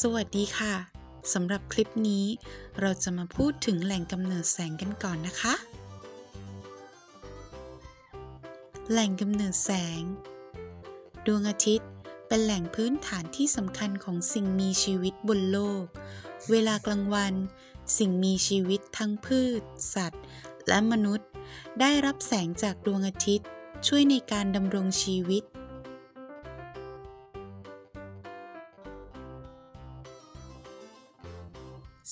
สวัสดีค่ะสำหรับคลิปนี้ เราจะมาพูดถึงแหล่งกำเนิดแสงกันก่อนนะคะ แหล่งกำเนิดแสง ดวงอาทิตย์เป็นแหล่งพื้นฐานที่สำคัญของสิ่งมีชีวิตบนโลก เวลากลางวัน สิ่งมีชีวิตทั้งพืช สัตว์ และมนุษย์ ได้รับแสงจากดวงอาทิตย์ ช่วยในการดำรงชีวิต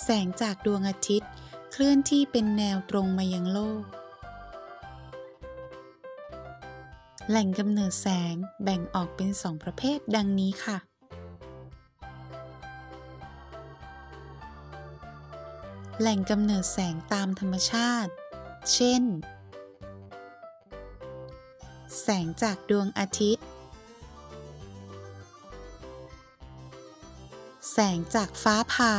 แสงจากดวงอาทิตย์ เคลื่อนที่เป็นแนวตรงมายังโลก แหล่งกำเนิดแสงแบ่งออกเป็นสองประเภทดังนี้ค่ะ แหล่งกำเนิดแสงตามธรรมชาติ เช่น แสงจากดวงอาทิตย์แสงจากฟ้าผ่า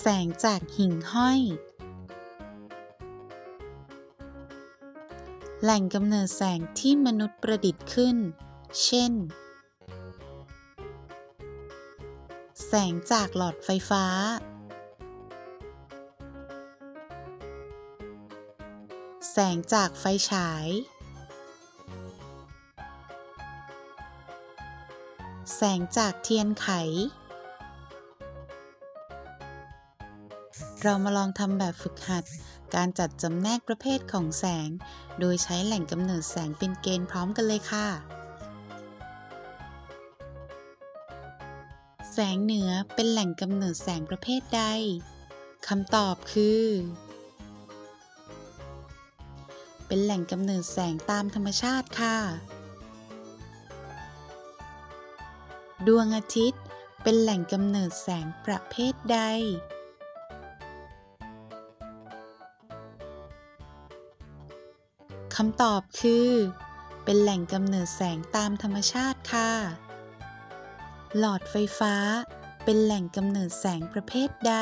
แสงจากหิ่งห้อย แหล่งกำเนิดแสงที่มนุษย์ประดิษฐ์ขึ้น เช่น แสงจากหลอดไฟฟ้า แสงจากไฟฉาย แสงจากเทียนไข เรามาลองทำแบบฝึกหัด การจัดจำแนกประเภทของแสง โดยใช้แหล่งกำเนิดแสงเป็นเกณฑ์พร้อมกันเลยค่ะ แสงเหนือเป็นแหล่งกำเนิดแสงประเภทใดคำตอบคือ เป็นแหล่งกำเนิดแสงตามธรรมชาติค่ะ ดวงอาทิตย์เป็นแหล่งกำเนิดแสงประเภทใด คำตอบคือ เป็นแหล่งกำเนิดแสงตามธรรมชาติค่ะ หลอดไฟฟ้า เป็นแหล่งกำเนิดแสงประเภทใด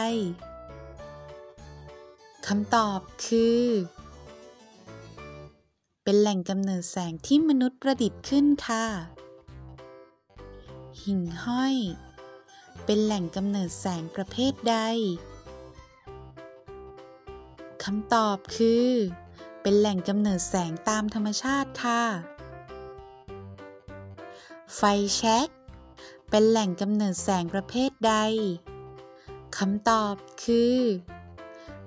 คำตอบคือ เป็นแหล่งกำเนิดแสงที่มนุษย์ประดิษฐ์ขึ้นค่ะ หิ่งห้อย เป็นแหล่งกำเนิดแสงประเภทใดคำตอบคือ เป็นแหล่งกำเนิดแสงตามธรรมชาติค่ะ ไฟแช็ก เป็นแหล่งกำเนิดแสงประเภทใด คำตอบคือ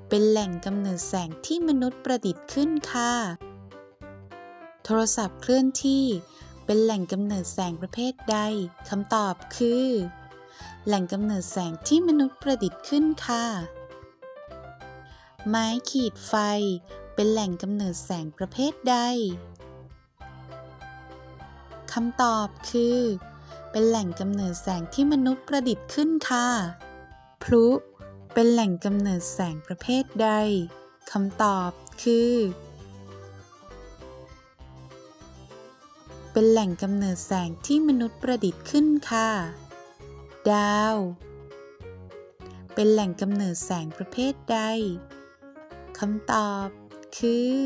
เป็นแหล่งกำเนิดแสงที่มนุษย์ประดิษฐ์ขึ้นค่ะ โทรศัพท์เคลื่อนที่เป็นแหล่งกำเนิดแสงประเภทใด คำตอบคือ แหล่งกำเนิดแสงที่มนุษย์ประดิษฐ์ขึ้นค่ะ ไม้ขีดไฟ เป็นแหล่งกำเนิดแสงประเภทใดคำตอบคือ เป็นแหล่งกำเนิดแสงที่มนุษย์ประดิษฐ์ขึ้นค่ะ พลุเป็นแหล่งกำเนิดแสงประเภทใดคำตอบคือ เป็นแหล่งกำเนิดแสงที่มนุษย์ประดิษฐ์ขึ้นค่ะ ดาว เป็นแหล่งกำเนิดแสงประเภทใดคำตอบ คือ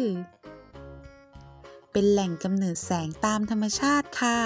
เป็นแหล่งกำเนิดแสงตามธรรมชาติค่ะ